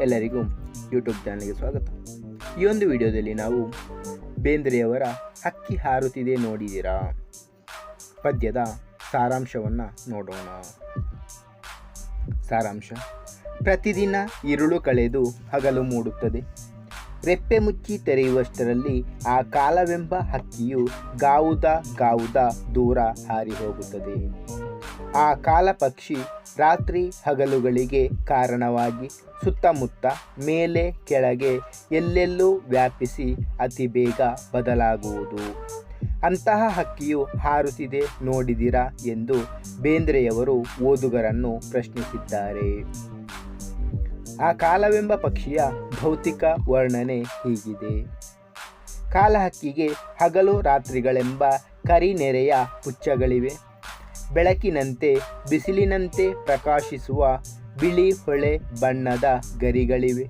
ಎಲ್ಲರಿಗೂ ಯೂಟ್ಯೂಬ್ ಚಾನಲ್ಗೆ ಸ್ವಾಗತ. ಈ ಒಂದು ವಿಡಿಯೋದಲ್ಲಿ ನಾವು ಬೇಂದ್ರೆಯವರ ಹಕ್ಕಿ ಹಾರುತ್ತಿದೆ ನೋಡಿದ್ದೀರಾ? ಪದ್ಯದ ಸಾರಾಂಶವನ್ನು ನೋಡೋಣ. ಸಾರಾಂಶ, ಪ್ರತಿದಿನ ಇರುಳು ಕಳೆದು ಹಗಲು ಮೂಡುತ್ತದೆ. ರೆಪ್ಪೆ ಮುಚ್ಚಿ ತೆರೆಯುವಷ್ಟರಲ್ಲಿ ಆ ಕಾಲವೆಂಬ ಹಕ್ಕಿಯು ಗಾವುದ ಗಾವುದ ದೂರ ಹಾರಿ ಹೋಗುತ್ತದೆ. ಆ ಕಾಲಪಕ್ಷಿ ರಾತ್ರಿ ಹಗಲುಗಳಿಗೆ ಕಾರಣವಾಗಿ ಸುತ್ತಮುತ್ತ ಮೇಲೆ ಕೆಳಗೆ ಎಲ್ಲೆಲ್ಲೂ ವ್ಯಾಪಿಸಿ ಅತಿ ಬೇಗ ಬದಲಾಗುವುದು. ಅಂತಹ ಹಕ್ಕಿಯು ಹಾರುತ್ತಿದೆ ನೋಡಿದಿರಾ ಎಂದು ಬೇಂದ್ರೆಯವರು ಓದುಗರನ್ನು ಪ್ರಶ್ನಿಸಿದ್ದಾರೆ. ಆ ಕಾಲವೆಂಬ ಪಕ್ಷಿಯ ಭೌತಿಕ ವರ್ಣನೆ ಹೀಗಿದೆ. ಕಾಲಹಕ್ಕಿಗೆ ಹಗಲು ರಾತ್ರಿಗಳೆಂಬ ಕರಿನೆರೆಯ ಪುಚ್ಚಗಳಿವೆ ಬೆಳಕಿನಂತೆ, ಬಿಸಿಲಿನಂತೆ ಪ್ರಕಾಶಿಸುವ ಬಿಳಿ ಹೊಳೆ ಬಣ್ಣದ ಗರಿಗಳಿವೆ.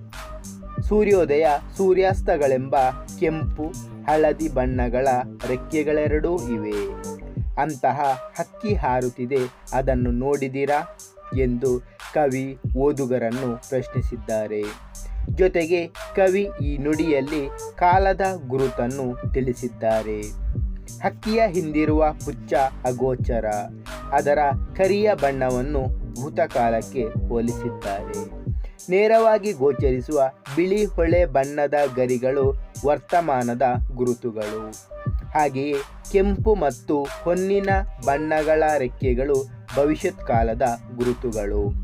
ಸೂರ್ಯೋದಯ ಸೂರ್ಯಾಸ್ತಗಳೆಂಬ ಕೆಂಪು, ಹಳದಿ ಬಣ್ಣಗಳ ರೆಕ್ಕೆಗಳೆರಡೂ ಇವೆ. ಅಂತಹ ಹಕ್ಕಿ ಹಾರುತ್ತಿದೆ, ಅದನ್ನು ನೋಡಿದಿರಾ? ಎಂದು ಕವಿ ಓದುಗರನ್ನು ಪ್ರಶ್ನಿಸಿದ್ದಾರೆ. ಜೊತೆಗೆ ಕವಿ ಈ ನುಡಿಯಲ್ಲಿ ಕಾಲದ ಗುರುತನ್ನು ತಿಳಿಸಿದ್ದಾರೆ. ಹಕ್ಕಿಯ ಹಿಂದಿರುವ ಹುಚ್ಚ ಅಗೋಚರ, ಅದರ ಕರಿಯ ಬಣ್ಣವನ್ನು ಭೂತಕಾಲಕ್ಕೆ ಹೋಲಿಸಿದ್ದಾರೆ. ನೇರವಾಗಿ ಗೋಚರಿಸುವ ಬಿಳಿ ಹೊಳೆ ಬಣ್ಣದ ಗರಿಗಳು ವರ್ತಮಾನದ ಗುರುತುಗಳು. ಹಾಗೆಯೇ ಕೆಂಪು ಮತ್ತು ಹೊನ್ನಿನ ಬಣ್ಣಗಳ ರೆಕ್ಕೆಗಳು ಭವಿಷ್ಯತ್ ಕಾಲದ ಗುರುತುಗಳು.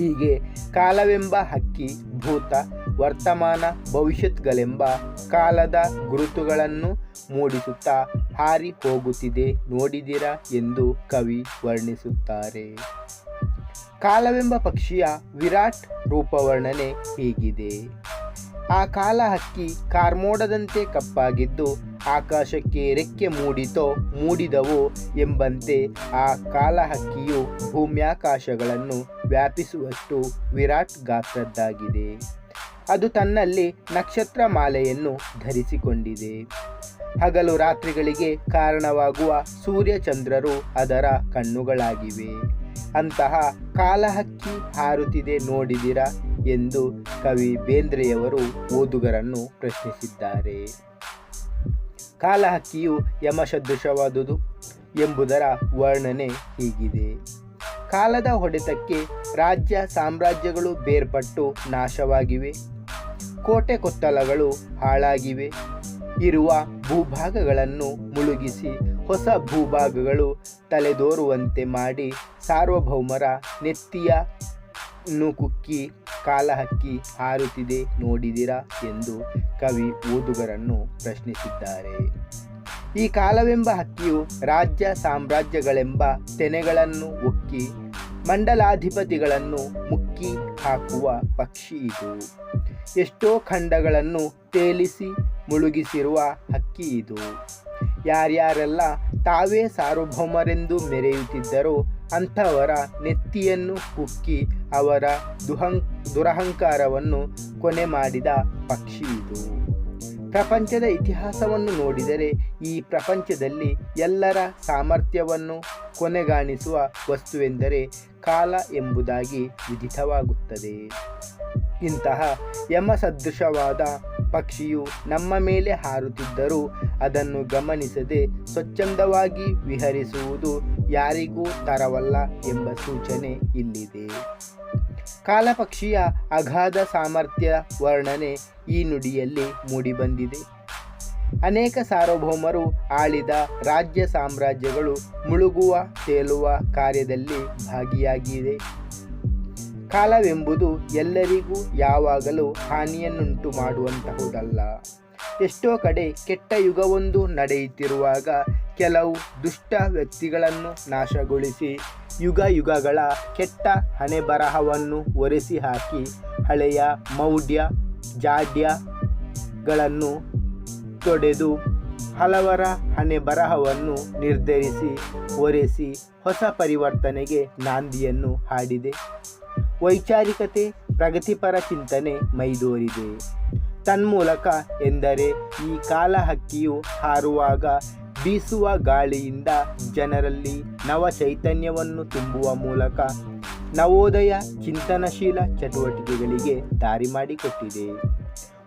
ಹೀಗೆ ಕಾಲವೆಂಬ ಹಕ್ಕಿ, ಭೂತ, ವರ್ತಮಾನ, ಭವಿಷ್ಯತ್ಗಳೆಂಬ ಕಾಲದ ಗುರುತುಗಳನ್ನು ಮೂಡಿಸುತ್ತಾ ಹಾರಿ ಹೋಗುತ್ತಿದೆ ನೋಡಿದಿರಾ ಎಂದು ಕವಿ ವರ್ಣಿಸುತ್ತಾರೆ. ಕಾಲವೆಂಬ ಪಕ್ಷಿಯ ವಿರಾಟ್ ರೂಪವರ್ಣನೆ ಹೀಗಿದೆ. ಆ ಕಾಲ ಹಕ್ಕಿ ಕಾರ್ಮೋಡದಂತೆ ಕಪ್ಪಾಗಿದ್ದು ಆಕಾಶಕ್ಕೆ ರೆಕ್ಕೆ ಮೂಡಿತೋ, ಮೂಡಿದವೋ ಎಂಬಂತೆ ಆ ಕಾಲಹಕ್ಕಿಯು ಭೂಮ್ಯಾಕಾಶಗಳನ್ನು ವ್ಯಾಪಿಸುವಷ್ಟು ವಿರಾಟ್ ಗಾತ್ರದ್ದಾಗಿದೆ. ಅದು ತನ್ನಲ್ಲಿ ನಕ್ಷತ್ರ ಮಾಲೆಯನ್ನು ಧರಿಸಿಕೊಂಡಿದೆ. ಹಗಲು ರಾತ್ರಿಗಳಿಗೆ ಕಾರಣವಾಗುವ ಸೂರ್ಯಚಂದ್ರರು ಅದರ ಕಣ್ಣುಗಳಾಗಿವೆ. ಅಂತಹ ಕಾಲಹಕ್ಕಿ ಹಾರುತ್ತಿದೆ ನೋಡಿದಿರಾ ಎಂದು ಕವಿ ಬೇಂದ್ರೆಯವರು ಓದುಗರನ್ನು ಪ್ರಶ್ನಿಸಿದ್ದಾರೆ. ಕಾಲಹಕ್ಕಿಯು ಯಮಸದೃಶವಾದುದು ಎಂಬುದರ ವರ್ಣನೆ ಹೀಗಿದೆ. ಕಾಲದ ಹೊಡೆತಕ್ಕೆ ರಾಜ್ಯ ಸಾಮ್ರಾಜ್ಯಗಳು ಬೇರ್ಪಟ್ಟು ನಾಶವಾಗಿವೆ. ಕೋಟೆ ಕೊತ್ತಲಗಳು ಹಾಳಾಗಿವೆ. ಇರುವ ಭೂಭಾಗಗಳನ್ನು ಮುಳುಗಿಸಿ ಹೊಸ ಭೂಭಾಗಗಳು ತಲೆದೋರುವಂತೆ ಮಾಡಿ ಸಾರ್ವಭೌಮರ ನೆತ್ತಿಯ ಕಾಲಹಕ್ಕಿ ಹಾರುತ್ತಿದೆ ನೋಡಿದಿರಾ ಎಂದು ಕವಿ ಓದುಗರನ್ನು ಪ್ರಶ್ನಿಸಿದ್ದಾರೆ. ಈ ಕಾಲವೆಂಬ ಹಕ್ಕಿಯು ರಾಜ್ಯ ಸಾಮ್ರಾಜ್ಯಗಳೆಂಬ ತೆನೆಗಳನ್ನು ಒಕ್ಕಿ ಮಂಡಲಾಧಿಪತಿಗಳನ್ನು ಮುಕ್ಕಿ ಹಾಕುವ ಪಕ್ಷಿ ಇದು. ಎಷ್ಟೋ ಖಂಡಗಳನ್ನು ತೇಲಿಸಿ ಮುಳುಗಿಸಿರುವ ಹಕ್ಕಿ ಇದು. ಯಾರ್ಯಾರೆಲ್ಲ ತಾವೇ ಸಾರ್ವಭೌಮರೆಂದು ಮೆರೆಯುತ್ತಿದ್ದರೋ ಅಂಥವರ ನೆತ್ತಿಯನ್ನು ಕುಕ್ಕಿ ಅವರ ದುಹಂ, ದುರಹಂಕಾರವನ್ನು ಕೊನೆ ಮಾಡಿದ ಪಕ್ಷಿ ಇದು. ಪ್ರಪಂಚದ ಇತಿಹಾಸವನ್ನು ನೋಡಿದರೆ ಈ ಪ್ರಪಂಚದಲ್ಲಿ ಎಲ್ಲರ ಸಾಮರ್ಥ್ಯವನ್ನು ಕೊನೆಗಾಣಿಸುವ ವಸ್ತುವೆಂದರೆ ಕಾಲ ಎಂಬುದಾಗಿ ವಿಧಿತವಾಗುತ್ತದೆ. ಇಂತಹ ಯಮಸದೃಶವಾದ ಪಕ್ಷಿಯು ನಮ್ಮ ಮೇಲೆ ಹಾರುತ್ತಿದ್ದರೂ ಅದನ್ನು ಗಮನಿಸದೆ ಸ್ವಚ್ಛಂದವಾಗಿ ವಿಹರಿಸುವುದು ಯಾರಿಗೂ ತರವಲ್ಲ ಎಂಬ ಸೂಚನೆ ಇಲ್ಲಿದೆ. ಕಾಲಪಕ್ಷಿಯ ಅಗಾಧ ಸಾಮರ್ಥ್ಯ ವರ್ಣನೆ ಈ ನುಡಿಯಲ್ಲಿ ಮೂಡಿಬಂದಿದೆ. ಅನೇಕ ಸಾರ್ವಭೌಮರು ಆಳಿದ ರಾಜ್ಯ ಸಾಮ್ರಾಜ್ಯಗಳು ಮುಳುಗುವ ತೇಲುವ ಕಾರ್ಯದಲ್ಲಿ ಭಾಗಿಯಾಗಿದೆ ಕಾಲವೆಂಬುದು ಎಲ್ಲರಿಗೂ ಯಾವಾಗಲೂ ಹಾನಿಯನ್ನುಂಟು ಮಾಡುವಂತಹುದಲ್ಲ. ಎಷ್ಟೋ ಕಡೆ ಕೆಟ್ಟ ಯುಗವೊಂದು ನಡೆಯುತ್ತಿರುವಾಗ ಕೆಲವು ದುಷ್ಟ ವ್ಯಕ್ತಿಗಳನ್ನು ನಾಶಗೊಳಿಸಿ ಯುಗ ಯುಗಗಳ ಕೆಟ್ಟ ಹಣೆ ಬರಹವನ್ನು ಒರೆಸಿ ಹಾಕಿ ಹಳೆಯ ಮೌಢ್ಯ, ಜಾಡ್ಯಗಳನ್ನು ತೊಡೆದು ಹಲವರ ಹಣೆ ಬರಹವನ್ನು ನಿರ್ಧರಿಸಿ, ಒರೆಸಿ ಹೊಸ ಪರಿವರ್ತನೆಗೆ ನಾಂದಿಯನ್ನು ಹಾಡಿದೆ. ವೈಚಾರಿಕತೆ, ಪ್ರಗತಿಪರ ಚಿಂತನೆ ಮೈದೋರಿದೆ. ತನ್ಮೂಲಕ ಎಂದರೆ ಈ ಕಾಲ ಹಕ್ಕಿಯು ಹಾರುವಾಗ ಬೀಸುವ ಗಾಳಿಯಿಂದ ಜನರಲ್ಲಿ ನವ ಚೈತನ್ಯವನ್ನು ತುಂಬುವ ಮೂಲಕ ನವೋದಯ ಚಿಂತನಶೀಲ ಚಟುವಟಿಕೆಗಳಿಗೆ ದಾರಿ ಮಾಡಿಕೊಟ್ಟಿದೆ.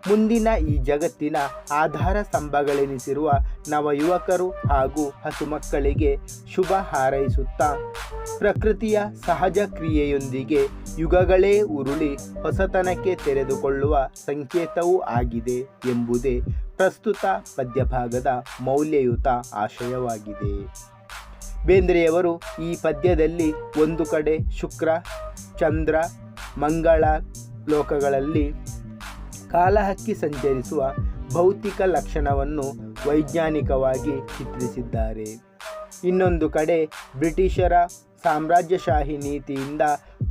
ಮುಂದಿನ ಈ ಜಗತ್ತಿನ ಆಧಾರ ಸ್ತಂಭಗಳೆನಿಸಿರುವ ನವಯುವಕರು ಹಾಗೂ ಹಸುಮಕ್ಕಳಿಗೆ ಶುಭ ಹಾರೈಸುತ್ತಾ ಪ್ರಕೃತಿಯ ಸಹಜ ಕ್ರಿಯೆಯೊಂದಿಗೆ ಯುಗಗಳೇ ಉರುಳಿ ಹೊಸತನಕ್ಕೆ ತೆರೆದುಕೊಳ್ಳುವ ಸಂಕೇತವೂ ಆಗಿದೆ ಎಂಬುದೇ ಪ್ರಸ್ತುತ ಪದ್ಯಭಾಗದ ಮೌಲ್ಯಯುತ ಆಶಯವಾಗಿದೆ. ಬೇಂದ್ರೆಯವರು ಈ ಪದ್ಯದಲ್ಲಿ ಒಂದು ಕಡೆ ಶುಕ್ರ, ಚಂದ್ರ, ಮಂಗಳ ಲೋಕಗಳಲ್ಲಿ ಕಾಲಹಕ್ಕಿ ಸಂಚರಿಸುವ ಭೌತಿಕ ಲಕ್ಷಣವನ್ನು ವೈಜ್ಞಾನಿಕವಾಗಿ ಚಿತ್ರಿಸಿದ್ದಾರೆ. ಇನ್ನೊಂದು ಕಡೆ ಬ್ರಿಟಿಷರ ಸಾಮ್ರಾಜ್ಯಶಾಹಿ ನೀತಿಯಿಂದ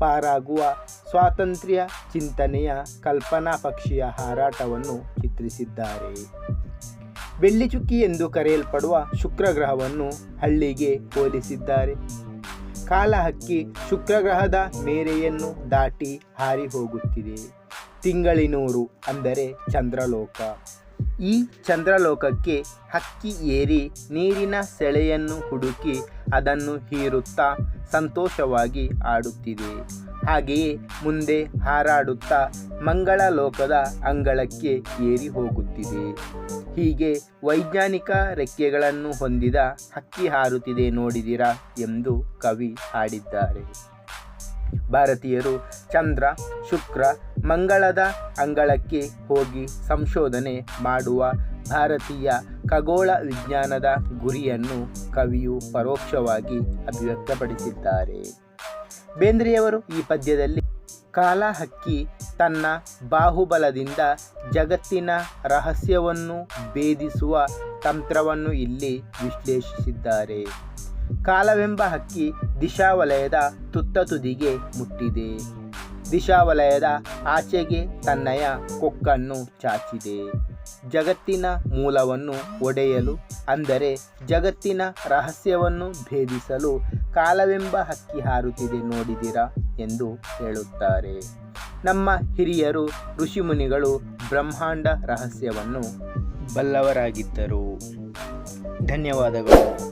ಪಾರಾಗುವ ಸ್ವಾತಂತ್ರ್ಯ ಚಿಂತನೆಯ ಕಲ್ಪನಾ ಪಕ್ಷಿಯ ಹಾರಾಟವನ್ನು ಚಿತ್ರಿಸಿದ್ದಾರೆ. ಬೆಳ್ಳಿಚುಕ್ಕಿ ಎಂದು ಕರೆಯಲ್ಪಡುವ ಶುಕ್ರಗ್ರಹವನ್ನು ಹಳ್ಳಿಗೆ ಹೋಲಿಸಿದ್ದಾರೆ. ಕಾಲಹಕ್ಕಿ ಶುಕ್ರಗ್ರಹದ ಮೇರೆಯನ್ನು ದಾಟಿ ಹಾರಿ ಹೋಗುತ್ತಿದೆ. ತಿಂಗಳಿನೂರು ಅಂದರೆ ಚಂದ್ರಲೋಕ. ಈ ಚಂದ್ರಲೋಕಕ್ಕೆ ಹಕ್ಕಿ ಏರಿ ನೀರಿನ ಸೆಳೆಯನ್ನು ಹುಡುಕಿ ಅದನ್ನು ಹೀರುತ್ತಾ ಸಂತೋಷವಾಗಿ ಆಡುತ್ತಿದೆ. ಹಾಗೆಯೇ ಮುಂದೆ ಹಾರಾಡುತ್ತಾ ಮಂಗಳ ಲೋಕದ ಅಂಗಳಕ್ಕೆ ಏರಿ ಹೋಗುತ್ತಿದೆ. ಹೀಗೆ ವೈಜ್ಞಾನಿಕ ರೆಕ್ಕೆಗಳನ್ನು ಹೊಂದಿದ ಹಕ್ಕಿ ಹಾರುತ್ತಿದೆ ನೋಡಿದಿರಾ ಎಂದು ಕವಿ ಹಾಡಿದ್ದಾರೆ. ಭಾರತೀಯರು ಚಂದ್ರ, ಶುಕ್ರ, ಮಂಗಳದ ಅಂಗಳಕ್ಕೆ ಹೋಗಿ ಸಂಶೋಧನೆ ಮಾಡುವ ಭಾರತೀಯ ಖಗೋಳ ವಿಜ್ಞಾನದ ಗುರಿಯನ್ನು ಕವಿಯು ಪರೋಕ್ಷವಾಗಿ ಅಭಿವ್ಯಕ್ತಪಡಿಸಿದ್ದಾರೆ. ಬೇಂದ್ರೆಯವರು ಈ ಪದ್ಯದಲ್ಲಿ ಕಾಲಹಕ್ಕಿ ತನ್ನ ಬಾಹುಬಲದಿಂದ ಜಗತ್ತಿನ ರಹಸ್ಯವನ್ನು ಭೇದಿಸುವ ತಂತ್ರವನ್ನು ಇಲ್ಲಿ ವಿಶ್ಲೇಷಿಸಿದ್ದಾರೆ. ಕಾಲವೆಂಬ ಹಕ್ಕಿ ದಿಶಾವಲಯದ ತುತ್ತ ತುದಿಗೆ ಮುಟ್ಟಿದೆ. ದಿಶಾವಲಯದ ಆಚೆಗೆ ತನ್ನಯ ಕೊಕ್ಕನ್ನು ಚಾಚಿದೆ. ಜಗತ್ತಿನ ಮೂಲವನ್ನು ಒಡೆಯಲು, ಅಂದರೆ ಜಗತ್ತಿನ ರಹಸ್ಯವನ್ನು ಭೇದಿಸಲು ಕಾಲವೆಂಬ ಹಕ್ಕಿ ಹಾರುತ್ತಿದೆ ನೋಡಿದಿರಾ ಎಂದು ಹೇಳುತ್ತಾರೆ. ನಮ್ಮ ಹಿರಿಯರು, ಋಷಿಮುನಿಗಳು ಬ್ರಹ್ಮಾಂಡ ರಹಸ್ಯವನ್ನು ಬಲ್ಲವರಾಗಿದ್ದರು. ಧನ್ಯವಾದಗಳು.